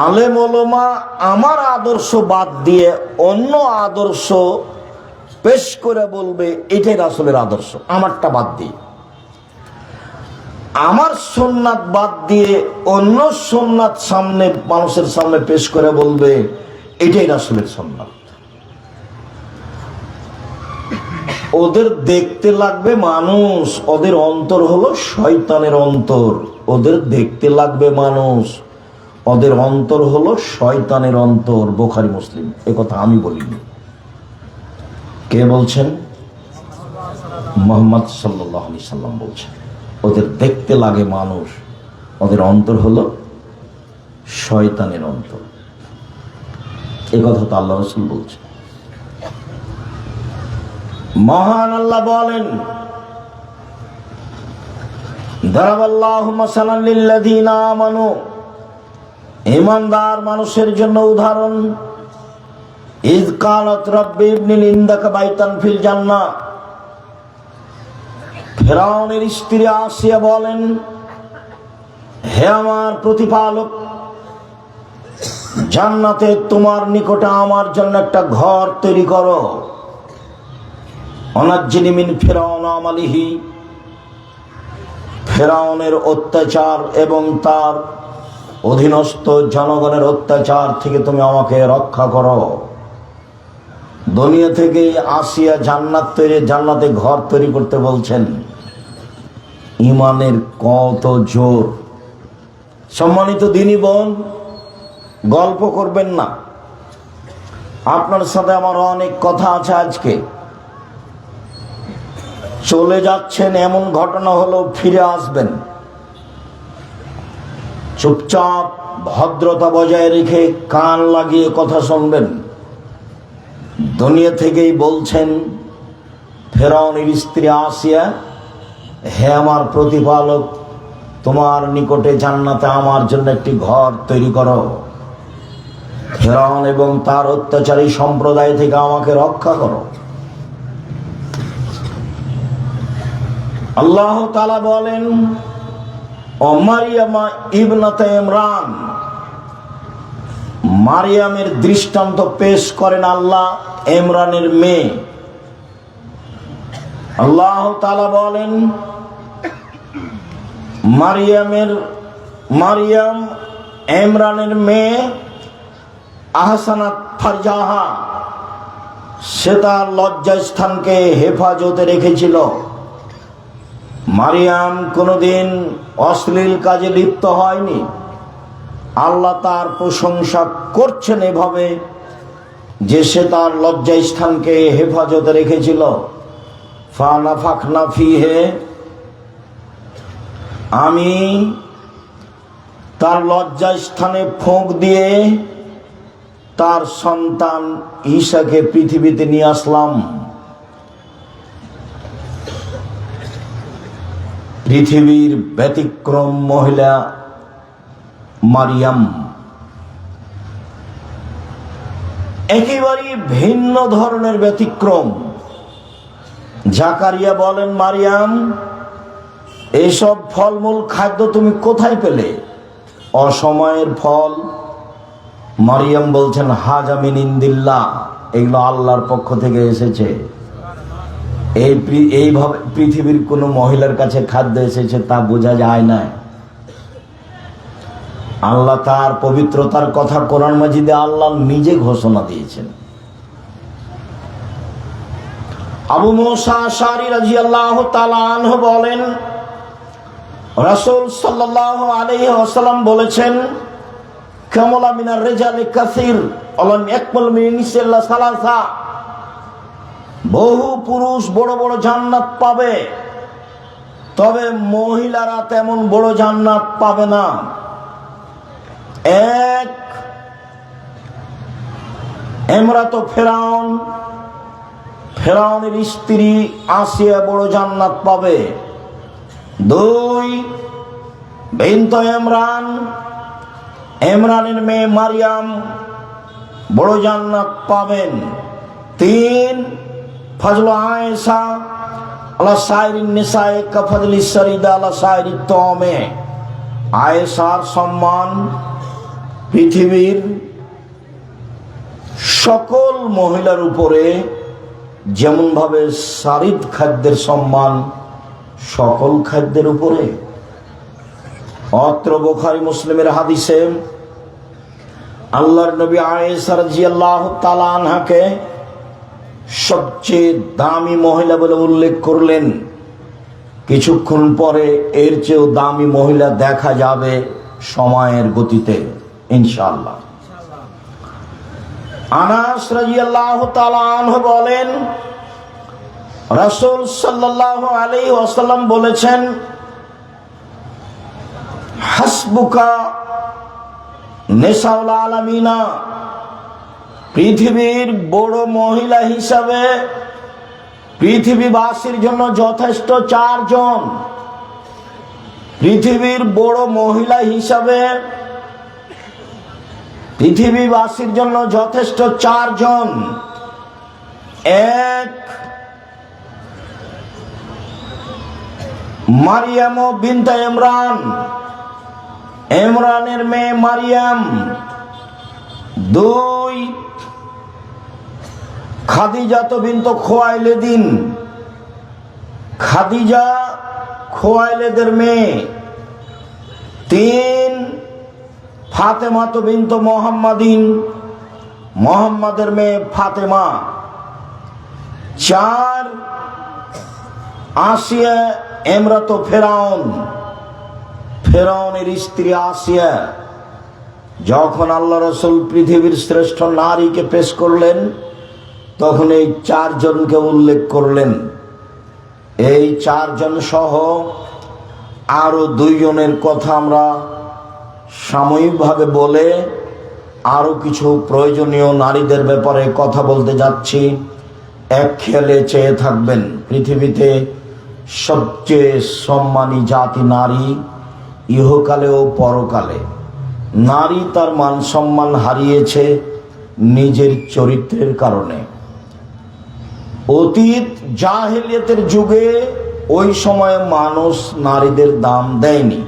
আলেম আমার আদর্শ বাদ দিয়ে অন্য আদর্শ পেশ করে বলবে, এটাই রাসুলের আদর্শ, আমারটা বাদ দিয়ে। আমার সোননাথ বাদ দিয়ে অন্য সোননাথ সামনে, মানুষের সামনে পেশ করে বলবে, এটাই রাসুলের সোননাথ। ওদের দেখতে লাগবে মানুষ, ওদের অন্তর হলো শয়তানের অন্তর। ওদের দেখতে লাগবে মানুষ ওদের অন্তর হলো শয়তানের অন্তর, বোখারি মুসলিম। এ কথা আমি বলিনি। কে বলছেন? মোহাম্মদ সাল্লাহ আলি সাল্লাম বলছেন। ওদের দেখতে লাগে মানুষ, ওদের অন্তর হলো শয়তানের অন্তর। কথা তো আল্লাহ রসুল বলছেন। মহান আল্লাহ বলেন দারাবাল্লাহু মাসালান লিল্লাযীনা আমানু ইমানদার মানুষের জন্য উদাহরণ। ইদ কালত রব্বি ইবনিল ইন্দাকা বাইতান ফিল জান্নাহ। ফেরাউনের স্ত্রী আসিয়া বলেন, হে আমার প্রতিপালক, জান্নাতে তোমার নিকটে আমার জন্য একটা ঘর তৈরি করো। অনাজ্জিনিমিন ফেরাউন আমালিহি। ফেরাউনের অত্যাচার এবং তার অধীনস্থ জনগণের অত্যাচার থেকে তুমি আমাকে রক্ষা করো। দুনিয়া থেকে আসিয়া জান্নাত তৈরি, জান্নাতে ঘর তৈরি করতে বলছেন। ইমানের কত জোর। সম্মানিত দিনী বোন, গল্প করবেন না। আপনার সাথে আমার অনেক কথা আছে আজকে। চলে যাচ্ছেন, এমন ঘটনা হলো, ফিরে আসবেন। চুপচাপ ভদ্রতা বজায় রেখে কান লাগিয়ে কথা শুনবেন। দুনিয়া থেকেই বলছেন ফেরাউনের স্ত্রী আসিয়া, হে আমার প্রতিপালক, তোমার নিকটে জান্নাতে আমার জন্য একটি ঘর তৈরি করো। ফেরাউন এবং তার অত্যাচারী সম্প্রদায় থেকে আমাকে রক্ষা করো। আল্লাহ তালা বলেন ও মারিয়ামা ইবনাতে ইমরান। মারিয়ামের দৃষ্টান্ত পেশ করেন আল্লাহ ইমরানের মেয়ে। আল্লাহ তালা বলেন, মারিয়ামের, মারিয়াম ইমরানের মেয়ে আহসানাত ফারজাহা, সে তার লজ্জাস্থানকে হেফাজতে রেখেছিল। মারিয়াম কোনোদিন অশ্লীল কাজে লিপ্ত হয়নি। আল্লাহ তার প্রশংসা করছেন এভাবে যে সে তার লজ্জা স্থানকে হেফাজতে রেখেছিল। ফানা ফাখনা ফিহে। আমি তার লজ্জা স্থানে ফোঁক দিয়ে তার সন্তান ঈশাকে পৃথিবীতে নিয়ে আসলাম। পৃথিবীর ব্যতিক্রম মহিলা মারিয়াম। একেবারে ভিন্ন ধরনের ব্যতিক্রম। জাকারিয়া বলেন, মারিয়াম এইসব ফলমূল খাদ্য তুমি কোথায় পেলে? অসময়ের ফল। মারিয়াম বলছেন, হাজামিন ইন্দিল্লা এগুলো আল্লাহর পক্ষ থেকে এসেছে। এই এইভাবে পৃথিবীর কোনো মহিলার কাছে খাদ্য এসেছে তা বোঝা যায় না আল্লাহ তার পবিত্রতার কথা কোরআন মাজিদে আল্লাহ নিজে ঘোষণা দিয়েছেন। আবু বলেন, রাসূল ওয়াসাল্লাম বলেছেন, কামলা মিনার রেজালে কাসির অলাম একমল মিন নিসাল্লাহ সালাসা। বহু পুরুষ বড় বড় জান্নাত পাবে। তবে মহিলারা তেমন বড় জান্নাত পাবে না। এক এমরা তো ফেরাউন, ফেরাউনের স্ত্রী আসিয়া বড় জান্নাত পাবে। দুই, বিন্ত এমরান ইমরানের মেয়ে মারিয়াম বড় জান্নাত পাবেন। তিন ফজল আয়েশা, আল্লাহ সাইরিন নিসায়ে কাফজলি সরিদা আল্লাহ সাইরি তমে আয়েশার সম্মান পৃথিবীর সকল মহিলার উপরে যেমনভাবে সারিদ খাদ্যের সম্মান সকল খাদ্যের উপরে। অত্র বোখারি মুসলিমের হাদিসে আল্লাহর নবী আয়েসার জিয়াল্লাহ তালানহাকে সবচেয়ে দামি মহিলা বলে উল্লেখ করলেন। কিছুক্ষণ পরে এর চেয়েও দামি মহিলা দেখা যাবে সময়ের গতিতে ইনশাল্লাহ আনাস রাজিয়াল্লাহু তাআলা আনহু বলেন, রাসূল সাল্লাল্লাহু আলাইহি ওয়াসাল্লাম বলেছেন, হাসবুকা নেসাউল আলামিনা পৃথিবীর বড় মহিলা হিসাবে পৃথিবীবাসীর জন্য যথেষ্ট চারজন। পৃথিবীর বড় মহিলা হিসাবে পৃথিবীবাসীর জন্য যথেষ্ট চারজন। এক মারিয়াম ও বিনতা ইমরান। ইমরানের মেয়ে মারিয়াম। দুই খাদিজা তো বিন্ত খোয়াইলেদিন খাদিজা খোয়াইলেদের মেয়ে। তিন, ফাতেমা তো বিন্ত মোহাম্মদিন। মোহাম্মদের মেয়ে ফাতেমা। চার, আসিয়া এমরাত ফেরাউন। ফেরাউনের স্ত্রী আসিয়া যখন আল্লাহ রসুল পৃথিবীর শ্রেষ্ঠ নারীকে পেশ করলেন তখন এই চারজনকে উল্লেখ করলেন। এই চারজন সহ আরও দুইজনের কথা আমরা সাময়িকভাবে বলে আরও কিছু প্রয়োজনীয় নারীদের ব্যাপারে কথা বলতে যাচ্ছি। এক খেয়ালে চেয়ে থাকবেন পৃথিবীতে সবচেয়ে সম্মানী জাতি নারী ইহকালে ও পরকালে। নারী তার মান সম্মান হারিয়েছে নিজের চরিত্রের কারণে। অতীত জাহেলিয়াতের যুগে ওই সময়ে মানুষ নারীদের দাম দেয়নি।